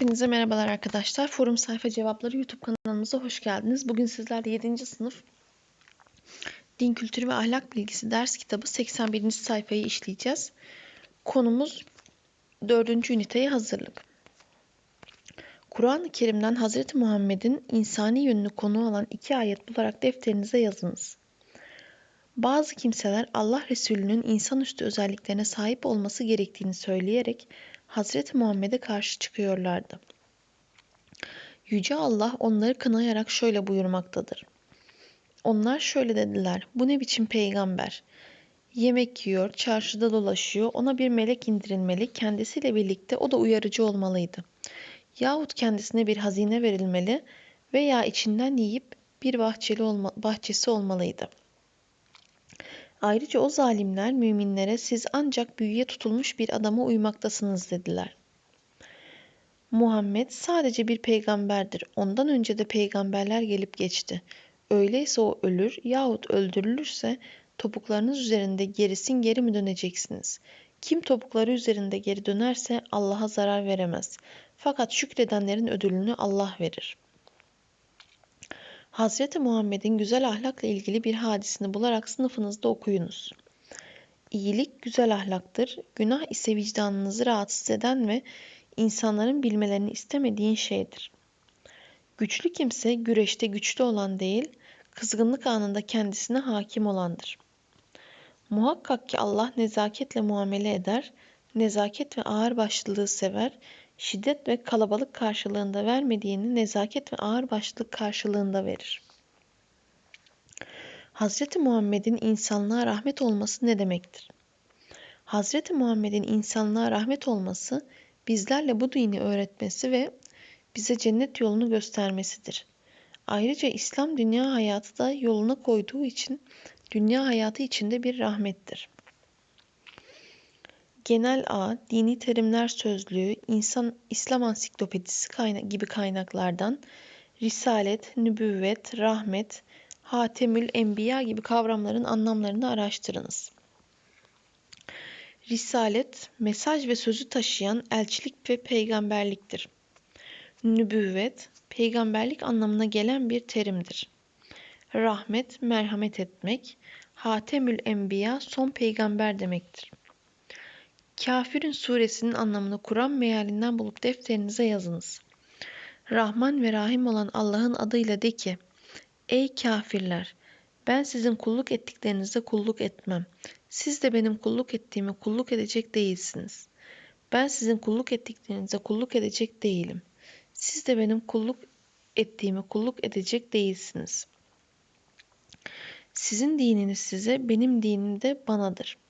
Hepinize merhabalar arkadaşlar. Forum Sayfa Cevapları YouTube kanalımıza hoş geldiniz. Bugün sizlerle 7. sınıf Din Kültürü ve Ahlak Bilgisi ders kitabı 81. sayfayı işleyeceğiz. Konumuz 4. üniteye hazırlık. Kur'an-ı Kerim'den Hz. Muhammed'in insani yönünü konu alan iki ayet bularak defterinize yazınız. Bazı kimseler Allah Resulü'nün insanüstü özelliklerine sahip olması gerektiğini söyleyerek Hazreti Muhammed'e karşı çıkıyorlardı. Yüce Allah onları kınayarak şöyle buyurmaktadır. Onlar şöyle dediler, bu ne biçim peygamber? Yemek yiyor, çarşıda dolaşıyor, ona bir melek indirilmeli, kendisiyle birlikte o da uyarıcı olmalıydı. Yahut kendisine bir hazine verilmeli veya içinden yiyip bir bahçeli olma, bahçesi olmalıydı.'' Ayrıca o zalimler müminlere siz ancak büyüye tutulmuş bir adama uymaktasınız dediler. Muhammed sadece bir peygamberdir. Ondan önce de peygamberler gelip geçti. Öyleyse o ölür yahut öldürülürse topuklarınız üzerinde gerisin geri mi döneceksiniz? Kim topukları üzerinde geri dönerse Allah'a zarar veremez. Fakat şükredenlerin ödülünü Allah verir.'' Hazreti Muhammed'in güzel ahlakla ilgili bir hadisini bularak sınıfınızda okuyunuz. İyilik güzel ahlaktır, günah ise vicdanınızı rahatsız eden ve insanların bilmelerini istemediğin şeydir. Güçlü kimse güreşte güçlü olan değil, kızgınlık anında kendisine hakim olandır. Muhakkak ki Allah nezaketle muamele eder, nezaket ve ağırbaşlılığı sever, şiddet ve kalabalık karşılığında vermediğini nezaket ve ağırbaşlılık karşılığında verir. Hazreti Muhammed'in insanlığa rahmet olması ne demektir? Hazreti Muhammed'in insanlığa rahmet olması, bizlerle bu dini öğretmesi ve bize cennet yolunu göstermesidir. Ayrıca İslam dünya hayatı da yoluna koyduğu için dünya hayatı içinde bir rahmettir. Genel A, Dini Terimler Sözlüğü, İnsan İslam Ansiklopedisi kayna gibi kaynaklardan Risalet, Nübüvvet, Rahmet, Hatemül Enbiya gibi kavramların anlamlarını araştırınız. Risalet, mesaj ve sözü taşıyan elçilik ve peygamberliktir. Nübüvvet, peygamberlik anlamına gelen bir terimdir. Rahmet, merhamet etmek, Hatemül Enbiya, son peygamber demektir. Kafirün suresinin anlamını Kur'an mealinden bulup defterinize yazınız. Rahman ve Rahim olan Allah'ın adıyla de ki, Ey kafirler! Ben sizin kulluk ettiklerinize kulluk etmem. Siz de benim kulluk ettiğime kulluk edecek değilsiniz. Ben sizin kulluk ettiklerinize kulluk edecek değilim. Siz de benim kulluk ettiğime kulluk edecek değilsiniz. Sizin dininiz size, benim dinim de banadır.''